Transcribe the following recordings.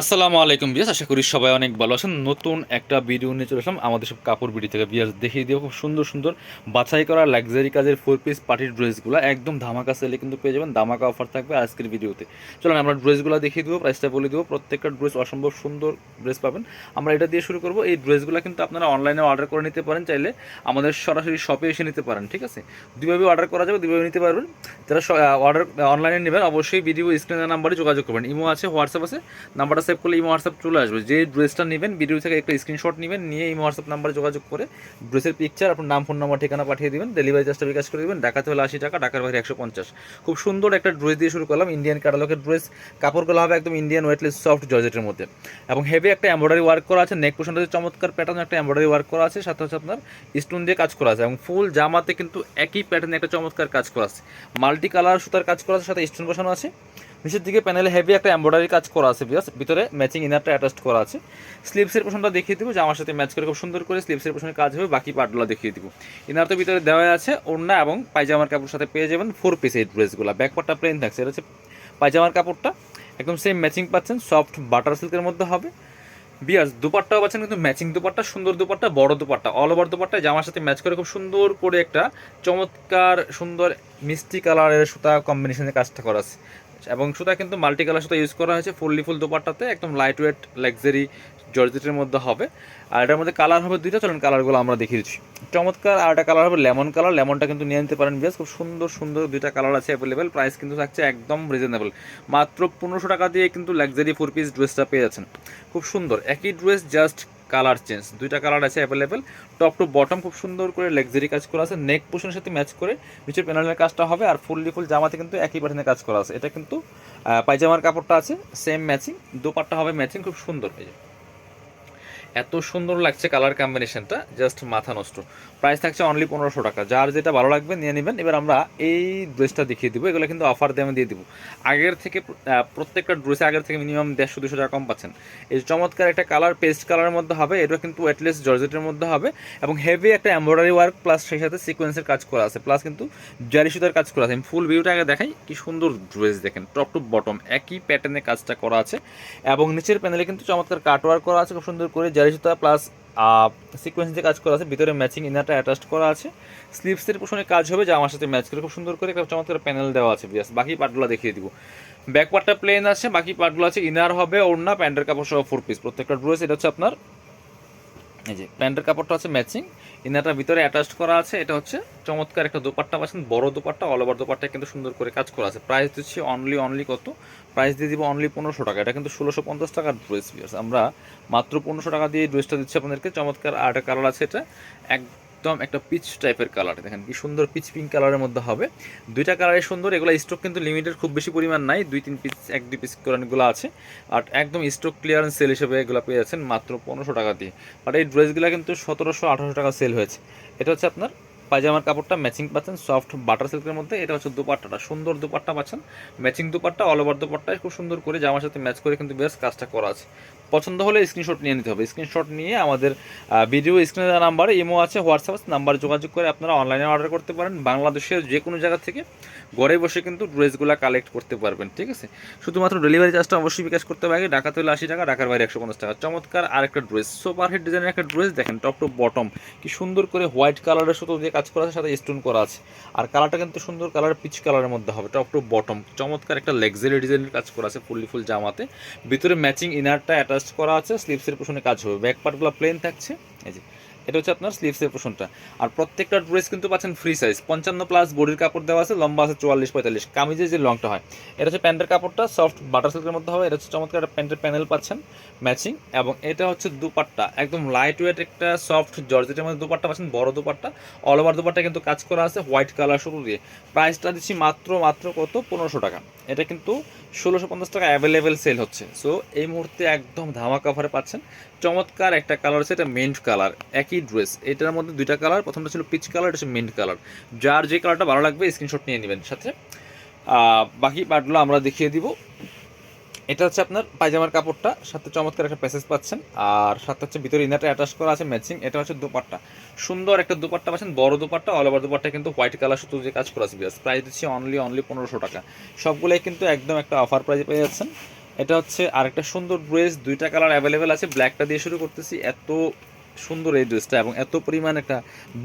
আসসালামু আলাইকুম বিয়াস আশা করি সবাই অনেক ভালো আছেন। নতুন একটা ভিডিও নিয়ে চলে আসলাম। আমাদের সব কাপড় বিডি থেকে। বিয়াস দেখিয়ে দিয়ে খুব সুন্দর সুন্দর বাছাই করা লাক্সারি কাজের ফোর পিস পার্টির ড্রেসগুলো একদম ধামাকা সেলে কিন্তু পেয়ে যাবেন। ধামাকা অফার থাকবে আজকের ভিডিওতে চলুন, আমরা ড্রেসগুলো দেখিয়ে দেবো প্রাইসটা বলে দেবো। প্রত্যেকটা ড্রেস অসম্ভব সুন্দর ড্রেস পাবেন। আমরা এটা দিয়ে শুরু করব। এই ড্রেসগুলো কিন্তু আপনারা অনলাইনে অর্ডার করে নিতে পারেন। চাইলে আমাদের সরাসরি শপে এসে নিতে পারেন, ঠিক আছে? দুইভাবে অর্ডার করা যাবে, দুইভাবে নিতে পারবেন। যারা অর্ডার অনলাইনে নেবেন, অবশ্যই ভিডিও স্ক্রিনের নাম্বারে যোগাযোগ করবেন। ইমো আছে হোয়াটসঅ্যাপ আছে নাম্বারটা সেভ করলে ইমো হোয়াটসঅ্যাপ চলে আসবে। যে ড্রেসটা নেবেন ভিডিও থেকে একটা স্ক্রিনশট নেবেন, নিয়ে ইমো হোয়াটসঅ্যাপ নাম্বারে যোগাযোগ করে ড্রেসের পিকচার আপনার নাম ফোন নাম্বার ঠিকানা পাঠিয়ে দিবেন ডেলিভারি চার্জটা বিকাশ করে দেবেন, ঢাকাতে হলে আশি টাকা, ঢাকার বাইরে একশো পঞ্চাশ। খুব সুন্দর একটা ড্রেস দিয়ে শুরু করলাম ইন্ডিয়ান ক্যাটালগের ড্রেস কাপড়গুলো হবে একদম ইন্ডিয়ান ওয়েটলেস সফট জর্জেটের মধ্যে। এবং হেভি একটা এমব্রয়ডারি ওয়ার্ক করা আছে নেক পোশনটা চমৎকার প্যাটার্ন একটা এমব্রয়ডারি ওয়ার্ক করা আছে, সাথে হচ্ছে আপনার স্টোন দিয়ে কাজ করা আছে। এবং ফুল জামাতে কিন্তু একই প্যাটার্নে একটা চমৎকার কাজ করা আছে। মাল্টি কালার সুতার কাজ করা আছে, সাথে স্টোন বসানো আছে। নিচের দিকে প্যানেলে হেভি একটা এমব্রয়ডারি কাজ করা আছে বিকজ ভিতরে ম্যাচিং ইনারটা অ্যাটাচড করা আছে। স্লিপসের পোশনটা দেখিয়ে দিব, যে আমার সাথে ম্যাচ করে খুব সুন্দর করে স্লিপসের পোশনের কাজ হবে, বাকি পার্টগুলো দেখিয়ে দিব। ইনার তো ভিতরে দেওয়া আছে, ওড়না এবং পায়জামার কাপড়ের সাথে পেয়ে যাবেন ফোর পিস এই ড্রেসগুলো ব্যাক পার্টটা প্লেন থাকছে, এটা হচ্ছে পায়জামার কাপড়টা। একদম সেম ম্যাচিং পাচ্ছেন সফট বাটার সিল্কের মধ্যে হবে। বিয়াস দুপাট্টাও পাচ্ছেন, কিন্তু ম্যাচিং দুপাট্টা, সুন্দর দুপাট্টা, বড় দুপাট্টা অল ওভার দুপাট্টা জামার সাথে ম্যাচ করে খুব সুন্দর করে একটা চমৎকার, সুন্দর, মিষ্টি কালারের সুতা কম্বিনেশনের কাজটা করা আছে। এবং সুতা কিন্তু মাল্টি কালার সুতা ইউজ করা হয়েছে, ফুললি ফুল দোপাট্টাতে, একদম লাইট ওয়েট লাক্সারি জর্জেটের মধ্যে হবে। আর এটার মধ্যে কালার হবে দুইটা, চলুন কালারগুলো আমরা দেখিয়ে দিচ্ছি। চমৎকার, আর একটা কালার হবে লেমন কালার লেমনটা কিন্তু নিয়ে নিতে পারেন বেশ খুব সুন্দর সুন্দর দুইটা কালার আছে অ্যাভেলেবেল প্রাইস কিন্তু থাকছে একদম রিজনেবল মাত্র পনেরোশো টাকা দিয়ে কিন্তু লাক্সারি ফোর পিস ড্রেসটা পেয়ে যাচ্ছেন। খুব সুন্দর, একই ড্রেস জাস্ট কালার চেঞ্জ। দুইটা কালার আছে অ্যাভেলেবেল টপ টু বটম খুব সুন্দর করে লাক্সারি কাজ করা আছে। নেক পোশনের সাথে ম্যাচ করে নিচের প্যানেলের কাজটা হবে আর ফুললি ফুল জামাতে কিন্তু একই প্যাটার্নে কাজ করা আছে। এটা কিন্তু পায়জামার কাপড়টা আছে সেম ম্যাচিং দোপাট্টা হবে ম্যাচিং খুব সুন্দর। হয়ে যায় এত সুন্দর লাগছে কালার কম্বিনেশনটা জাস্ট মাথা নষ্ট। প্রাইস থাকছে অনলি পনেরোশো টাকা। যার যেটা ভালো লাগবে নিয়ে নেবেন। এবার আমরা এই ড্রেসটা দেখিয়ে দিব। এগুলো কিন্তু অফার দিয়ে আমি দিয়ে দিব। আগের থেকে প্রত্যেকটা ড্রেসে আগের থেকে মিনিমাম দেড়শো দুশো টাকা কম পাচ্ছেন। এই চমৎকার একটা কালার পেস্ট কালারের মধ্যে হবে। এটা কিন্তু ওয়েটলেস জর্জেটের মধ্যে হবে। এবং হেভি একটা এমব্রয়ডারি ওয়ার্ক প্লাস সেই সাথে সিকোয়েন্সের কাজ করা আছে। প্লাস কিন্তু জারি সুতার কাজ করা আছে। আমি ফুল ভিউটা আগে দেখাই। কি সুন্দর ড্রেস দেখেন। টপ টু বটম একই প্যাটার্নে কাজটা করা আছে। এবং নিচের প্যানেলে কিন্তু চমৎকার কাটওয়ার্ক করা আছে। খুব সুন্দর করে জারি সুতা প্লাস সিকোয়েন্স যে কাজ করা আছে, ভিতরে ম্যাচিং ইনারটা অ্যাটাচ করা আছে। স্লিপসের পোষণে কাজ হবে যা আমার সাথে ম্যাচ করে, খুব সুন্দর করে একটা চমৎকার প্যানেল দেওয়া আছে বিয়াস বাকি পার্টগুলো দেখিয়ে দিব। ব্যাক পার্টটা প্লেন আছে, বাকি পার্টগুলো আছে ইনার হবে, ওড়না, প্যান্টের কাপড় সহ ফোর পিস প্রত্যেকটা ড্রেস এটা হচ্ছে আপনার, এই যে, প্যান্টের কাপড়টা আছে ম্যাচিং ইনারটা ভিতরে অ্যাটাচড করা আছে, এটা হচ্ছে চমৎকার একটা দোপাট্টা পাচ্ছেন, বড় দোপাট্টা অল ওভার দোপাট্টা কিন্তু সুন্দর করে কাজ করা আছে। প্রাইস দিচ্ছি অনলি অনলি কত? প্রাইস দিয়ে দিব অনলি পনেরোশো টাকা, এটা কিন্তু ষোলোশো পঞ্চাশ টাকার ড্রেস আমরা মাত্র পনেরোশো টাকা দিয়ে ড্রেসটা দিচ্ছি আপনাদেরকে, চমৎকার আর্ট কালার আছে এটা। একদম একটা পিচ টাইপের কালার দেখেন কি সুন্দর পিচ পিঙ্ক কালারের মধ্যে হবে। দুইটা কালারে সুন্দর, এগুলো স্টক কিন্তু লিমিটেড খুব বেশি পরিমাণ নাই, দুই, তিন পিস এক, দুই পিস কোরআনগুলো আছে। আর একদম স্টক ক্লিয়ারেন্স সেল হিসেবে এগুলো পেয়ে যাচ্ছেন মাত্র পনেরোশো টাকা দিয়ে। বাট এই ড্রেসগুলো কিন্তু সতেরোশো আঠারোশো টাকা সেল হয়েছে। এটা হচ্ছে আপনার পায়জামার কাপড়টা ম্যাচিং পাচ্ছেন সফট বাটার সিল্কের মধ্যে। এটা হচ্ছে দুপাট্টাটা। সুন্দর দুপাট্টা পাচ্ছেন। ম্যাচিং দুপাট্টা অল ওভার দুপাট্টায় খুব সুন্দর করে জামার সাথে ম্যাচ করে কিন্তু বেশ কাজটা করা আছে। পছন্দ হলে স্ক্রিনশট নিয়ে নিতে হবে। স্ক্রিনশট নিয়ে আমাদের ভিডিও স্ক্রিনে নাম্বারে ইমো আছে হোয়াটসঅ্যাপ আছে। নাম্বার যোগাযোগ করে আপনারা অনলাইনে অর্ডার করতে পারেন। বাংলাদেশের যে কোনো জায়গা থেকে ঘরে বসে কিন্তু ড্রেসগুলো কালেক্ট করতে পারবেন, ঠিক আছে? শুধুমাত্র ডেলিভারি চার্জটা অবশ্যই বিকাশ করতে হবে। আগে ঢাকাতে হলে আশি টাকা, ঢাকার বাইরে একশো পঞ্চাশ টাকা। চমৎকার আর একটা ড্রেস সুপার হিট ডিজাইনের একটা ড্রেস দেখেন টপ টু বটম কি সুন্দর করে হোয়াইট কালারের সুতো দিয়ে কাজ করা আছে, সাথে স্টোন করা আছে। আর কালারটা কিন্তু সুন্দর কালার পিচ কালারের মধ্যে হবে টপ টু বটম চমৎকার একটা লেগজারি ডিজাইনের কাজ করা আছে ফুললি ফুল জামাতে। ভিতরে ম্যাচিং ইনারটা অ্যাটাচ করা আছে স্লিপসের পোষণে কাজ হবে। ব্যাক পার্টগুলো প্লেন থাকছে। এই যে এটা হচ্ছে আপনার স্লিভসের পোষণটা আর প্রত্যেকটা ড্রেস কিন্তু পাচ্ছেন ফ্রি সাইজ পঞ্চান্ন প্লাস বডির কাপড় দেওয়া আছে, লম্বা আছে চুয়াল্লিশ, পঁয়তাল্লিশ। কামিজের যে লংটা হয়, এটা হচ্ছে প্যান্টের কাপড়টা সফট বাটার সিল্কের মধ্যে হবে। এটা হচ্ছে চমৎকার একটা প্যান্টের প্যানেল পাচ্ছেন ম্যাচিং এবং এটা হচ্ছে দুপাট্টা, একদম লাইট ওয়েট একটা সফট জর্জেটের মধ্যে দুপাট্টা পাচ্ছেন, বড় দুপাট্টা। অল ওভার দুপাট্টা কিন্তু কাজ করা আছে হোয়াইট কালার শুরু দিয়ে। প্রাইসটা দিচ্ছি মাত্র মাত্র কত? পনেরোশো টাকা। এটা কিন্তু ষোলোশো পঞ্চাশ টাকা অ্যাভেলেবেল সেল হচ্ছে। সো এই মুহূর্তে একদম ধামা কাভারে পাচ্ছেন। চমৎকার একটা কালার আছে এটা মেন্ট কালার একই ড্রেস এটার মধ্যে দুইটা কালার প্রথমটা ছিল পিচ কালার এটা হচ্ছে মেন্ট কালার যার যে কালারটা ভালো লাগবে স্ক্রিনশট নিয়ে নেবেন সাথে। বাকি পার্টগুলো আমরা দেখিয়ে দিব। এটা হচ্ছে আপনার পায়জামার কাপড়টা, সাথে চমৎকার একটা প্যাসেজ পাচ্ছেন। আর সাথে হচ্ছে ভিতরে ইনারটা অ্যাটাচ করা আছে ম্যাচিং এটা হচ্ছে দুপাট্টা। সুন্দর একটা দুপাট্টা পাচ্ছেন, বড় দুপাট্টা অল ওভার দুপাট্টা কিন্তু হোয়াইট কালার শুধু যে কাজ করা আছে বিয়াস প্রাইস দিচ্ছি অনলি অনলি পনেরোশো টাকা। সবগুলোই কিন্তু একদম একটা অফার প্রাইসে পেয়ে যাচ্ছেন। এটা হচ্ছে আরেকটা সুন্দর ড্রেস দুইটা কালার অ্যাভেলেবেল আছে ব্ল্যাকটা দিয়ে শুরু করতেছি। এত সুন্দর এই ড্রেসটা এবং এত পরিমাণ একটা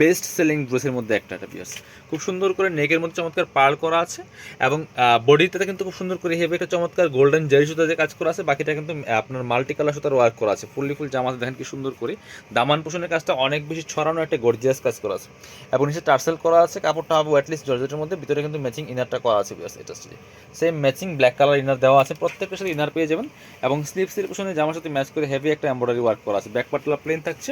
বেস্ট সেলিং ড্রেসের মধ্যে একটা একটা পিস খুব সুন্দর করে নেকের মধ্যে চমৎকার পার্ল করা আছে এবং বডিটাতে কিন্তু খুব সুন্দর করে হেভি একটা চমৎকার গোল্ডেন জারি সুতা যে কাজ করা আছে। বাকিটা কিন্তু আপনার মাল্টি কালার সুতার ওয়ার্ক করা আছে। ফুললি ফুল জামাতে দেখেন কি সুন্দর করে দামান পোষণের কাজটা অনেক বেশি ছড়ানো একটা গর্জিয়াস কাজ করা আছে। এবং নিচে টার্সেল করা আছে, কাপড়টা হবে অ্যাটলিস্ট জর্জেটের মধ্যে, ভিতরে কিন্তু ম্যাচিং ইনারটা করা আছে বিয়াস এটা same matching black colour inner দেওয়া আছে প্রত্যেকটার সাথে ইনার পেয়ে যাবেন। এবং স্লিপ স্লিপসের পোষণে জামার সাথে ম্যাচ করে হেভি একটা এমব্রয়ডারি ওয়ার্ক করা আছে। ব্যাক পার্টগুলো প্লেন থাকছে।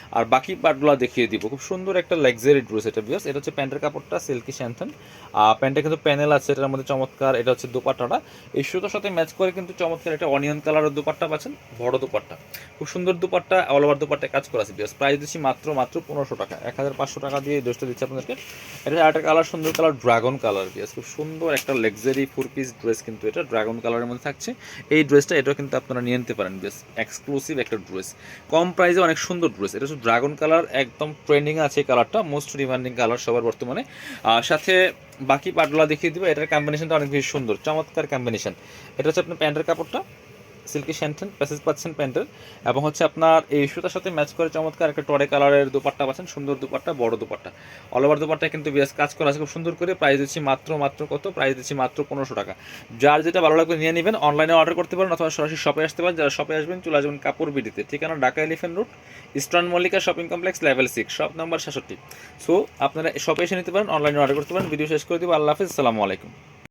আর বাকি পার্টগুলো দেখিয়ে দিব। খুব সুন্দর একটা লাক্সারি ড্রেস এটা বিয়াস এটা হচ্ছে প্যান্টের কাপড়টা সিল্কি স্যান্থন আর প্যান্টে কিন্তু প্যানেল আছে, এটার মধ্যে চমৎকার, এটা হচ্ছে দোপাট্টাটা। এই সুতোর সাথে ম্যাচ করে কিন্তু চমৎকার একটা অনিয়ন কালারের দোপাট্টা পাচ্ছেন, বড় দোপাট্টা। খুব সুন্দর দোপাট্টা অল ওভার দোপাট্টায় কাজ করা আছে বিয়াস প্রাইস দিচ্ছি মাত্র মাত্র পনেরোশো টাকা। এক হাজার পাঁচশো টাকা দিয়ে ড্রেসটা দিচ্ছি আপনাদেরকে। এটা আরেকটা কালার সুন্দর কালার ড্রাগন কালার বিয়াস খুব সুন্দর একটা লাক্সারি ফোর পিস ড্রেস কিন্তু এটা ড্রাগন কালারের মধ্যে থাকছে। এই ড্রেসটা এটাও কিন্তু আপনারা নিয়ে নিতে পারেন বেশ এক্সক্লুসিভ একটা ড্রেস কম প্রাইসে অনেক সুন্দর ড্রেস এটা ড্রাগন কালার একদম ট্রেন্ডিং আছে কালারটা মোস্ট ডিমান্ডিং কালার সবার বর্তমানে। আর সাথে বাকি পাটগুলো দেখিয়ে দিব, এটার কম্বিনেশনটা অনেক বেশি সুন্দর, চমৎকার কম্বিনেশন এটা হচ্ছে আপনার প্যান্টের কাপড়টা। সিল্কি শ্যান্টেন প্যাসেজ পাচ্ছেন প্যান্টের এবং হচ্ছে আপনার এই সুতার সাথে ম্যাচ করে চমৎকার একটা টরে কালারের দুপাট্টা পাচ্ছেন, সুন্দর দুপাট্টা, বড় দুপাট্টা। অল ওভার দুপাট্টায় কিন্তু বেশ কাজ করা আছে খুব সুন্দর করে প্রাইস দিচ্ছি মাত্র মাত্র কত? প্রাইস দিচ্ছি মাত্র পনেরোশো টাকা। যার যেটা ভালো লাগবে নিয়ে নেবেন অনলাইনে অর্ডার করতে পারেন অথবা সরাসরি শপে আসতে পারেন। যারা শপে আসবেন, চলে আসবেন কাপড় বিডিতে ঠিকানা Dhaka elephant road eastern Mallika shopping complex level six shop number সাতষট্টি সো আপনারা শপে এসে নিতে পারেন অনলাইনে অর্ডার করতে পারেন। ভিডিও শেষ করে দিব। আল্লাহ হাফিজ, আসসালামু আলাইকুম।